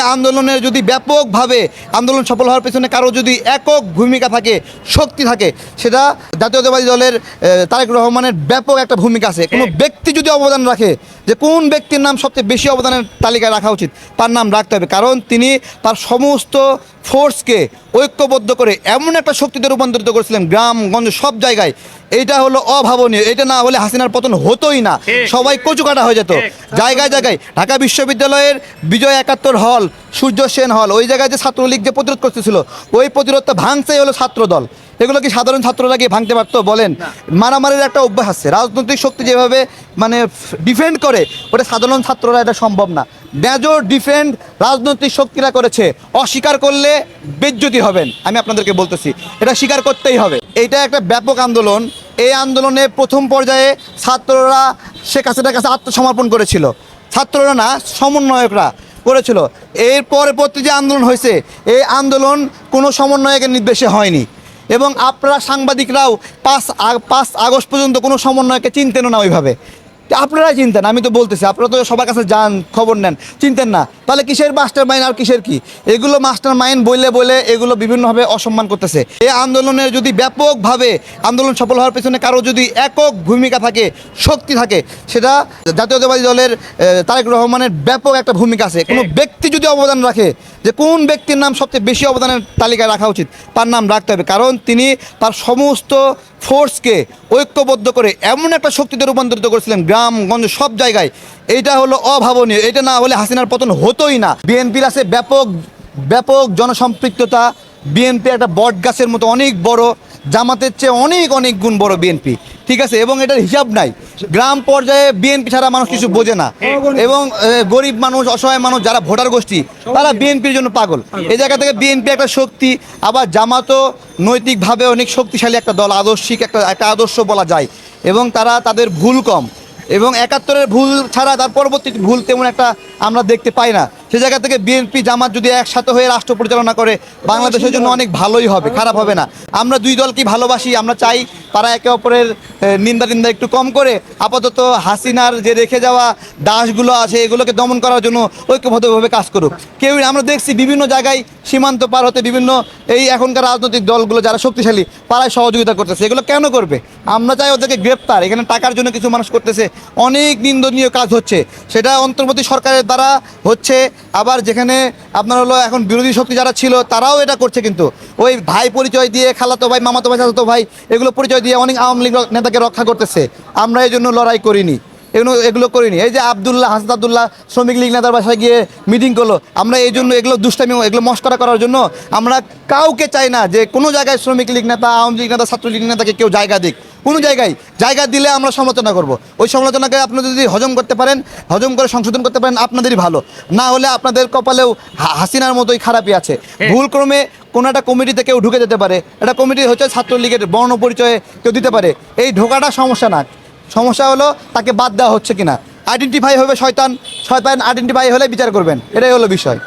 এই আন্দোলনের যদি ব্যাপকভাবে আন্দোলন সফল হওয়ার পেছনে কারও যদি একক ভূমিকা থাকে শক্তি থাকে সেটা জাতীয়তাবাদী দলের তারেক রহমানের ব্যাপক একটা ভূমিকা আছে। কোনো ব্যক্তি যদি অবদান রাখে যে কোন ব্যক্তির নাম সবচেয়ে বেশি অবদানের তালিকায় রাখা উচিত তার নাম রাখতে হবে। কারণ তিনি তার সমস্ত ফোর্সকে ঐক্যবদ্ধ করে এমন একটা শক্তিতে রূপান্তরিত করেছিলেন গ্রাম গঞ্জ সব জায়গায়। এটা হলো অভাবনীয়। এটা না হলে হাসিনার পতন হতোই না। সবাই কচুকাটা হয়ে যেত। জায়গায় জায়গায়। ঢাকা বিশ্ববিদ্যালয়ের বিজয় একাত্তর হল সূর্য সেন হল ওই জায়গায় যে ছাত্রলীগ যে প্রতিরোধ করতেছিল ওই প্রতিরোধটা ভাঙছেই হলো ছাত্র দল এগুলো কি সাধারণ ছাত্ররা গিয়ে ভাঙতে পারতো বলেন। মারামারির একটা অভ্যাস আছে। রাজনৈতিক শক্তি যেভাবে মানে ডিফেন্ড করে ওটা সাধারণ ছাত্ররা এটা সম্ভব না। মেজর ডিফেন্ড রাজনৈতিক শক্তিরা করেছে। অস্বীকার করলে বেজ্জতি হবেন আমি আপনাদেরকে বলতেছি। এটা স্বীকার করতেই হবে। এটা একটা ব্যাপক আন্দোলন। এই আন্দোলনে প্রথম পর্যায়ে ছাত্ররা শেখ হাসিনার কাছে আত্মসমর্পণ করেছিল। ছাত্ররা না সমন্বয়করা করেছিল। এর পরে পরবর্তী যে আন্দোলন হয়েছে এই আন্দোলন কোনো সমন্বয়কের নির্দেশে হয়নি। এবং আপনারা সাংবাদিকরাও পাঁচ পাঁচ আগস্ট পর্যন্ত কোনো সমন্বয়কে চিনতেন না ওইভাবে। আপনারাই চিনতেন আমি তো বলতেছি আপনারা তো সবার কাছে যান খবর নেন। চিনতেন না। তাহলে কিসের মাস্টার মাইন্ড আর কিসের কি? এগুলো মাস্টার মাইন্ড বললে বলে এগুলো বিভিন্নভাবে অসম্মান করতেছে। এই আন্দোলনের যদি ব্যাপকভাবে আন্দোলন সফল হওয়ার পেছনে কারও যদি একক ভূমিকা থাকে শক্তি থাকে সেটা জাতীয়তাবাদী দলের তারেক রহমানের ব্যাপক একটা ভূমিকা আছে। কোনো ব্যক্তি যদি অবদান রাখে যে কোন ব্যক্তির নাম সবচেয়ে বেশি অবদানের তালিকায় রাখা উচিত, তার নাম রাখতে হবে। কারণ তিনি তার সমস্ত ফোর্সকে ঐক্যবদ্ধ করে এমন একটা শক্তিতে রূপান্তরিত করেছিলেন গ্রামগঞ্জ সব জায়গায়। এইটা হলো অভাবনীয়। এটা না হলে হাসিনার পতন হতোই না। বিএনপির আছে ব্যাপক ব্যাপক জনসম্পৃক্ততা। বিএনপি একটা বট গাছের মতো অনেক বড়, জামাতের চেয়ে অনেক অনেক গুণ বড় বিএনপি। ঠিক আছে? এবং এটার হিসাব নাই। গ্রাম পর্যায়ে বিএনপি ছাড়া মানুষ কিছু বোঝে না। এবং গরিব মানুষ অসহায় মানুষ যারা ভোটার গোষ্ঠী তারা বিএনপির জন্য পাগল। এই জায়গা থেকে বিএনপি একটা শক্তি আবার জামাতও নৈতিকভাবে অনেক শক্তিশালী একটা দল আদর্শিক একটা একটা আদর্শ বলা যায়। এবং তারা তাদের ভুল কম। এবং একাত্তরের ভুল ছাড়া তার পরবর্তী ভুল তেমন একটা আমরা দেখতে পাই না। সে জায়গা থেকে বিএনপি জামাত যদি একসাথে হয়ে রাষ্ট্র পরিচালনা করে, বাংলাদেশের জন্য অনেক ভালোই হবে, খারাপ হবে না। আমরা দুই দলকে ভালোবাসি? আমরা চাই তারা একে অপরের নিন্দা নিন্দা একটু কম করে, আপাতত হাসিনার যে রেখে যাওয়া দাসগুলো আছে, এগুলোকে দমন করার জন্য ঐক্যবদ্ধভাবে কাজ করুক। কেউ আমরা দেখছি বিভিন্ন জায়গায় সীমান্ত পার হতে বিভিন্ন এই এখনকার রাজনৈতিক দলগুলো যারা শক্তিশালী তারাই সহযোগিতা করতেছে, এগুলো কেন করবে? আমরা চাই ওদেরকে গ্রেপ্তার, এখানে টাকার জন্য কিছু মানুষ করতেছে, অনেক নিন্দনীয় কাজ হচ্ছে। সেটা অন্তর্বর্তী সরকারের দ্বারা হচ্ছে, আবার যেখানে আপনার হলো এখন বিরোধী শক্তি যারা ছিল, তারাও এটা করছে কিন্তু। ওই ভাই পরিচয় দিয়ে, খালাতো ভাই, মামাতো ভাই, চাচাতো ভাই, এগুলো পরিচয় দিয়ে অনেক আওয়ামী লীগ নেতাকে রক্ষা করতেছে। আমরা এই জন্য লড়াই করিনি। এগুলো এগুলো করিনি। এই যে আবদুল্লাহ হাসদ আবদুল্লাহ শ্রমিক লীগ নেতার বাসায় গিয়ে মিটিং করল। আমরা এই জন্য এগুলো দুষ্টামি এগুলো মস্করা করার জন্য আমরা কাউকে চাই না যে কোনো জায়গায় শ্রমিক লীগ নেতা আওয়ামী লীগ নেতা ছাত্রলীগ নেতাকে কেউ জায়গা দিক। কোনো জায়গায় জায়গা দিলে আমরা সমালোচনা করব। ওই সমালোচনাকে আপনারা যদি হজম করতে পারেন হজম করে সংশোধন করতে পারেন আপনাদেরই ভালো। না হলে আপনাদের কপালেও হা- হাসিনার মতোই খারাপই আছে। ভুলক্রমে কোনো একটা কমিটিতে কেউ ঢুকে যেতে পারে। একটা কমিটি হচ্ছে ছাত্রলীগের বর্ণ পরিচয়ে কেউ দিতে পারে। এই ঢোকাটা সমস্যা না। সমস্যা হলো তাকে বাদ দেওয়া হচ্ছে কিনা? আইডেন্টিফাই হবে শয়তান শয়তান আইডেন্টিফাই হলে বিচার করবেন। এটাই হলো বিষয়।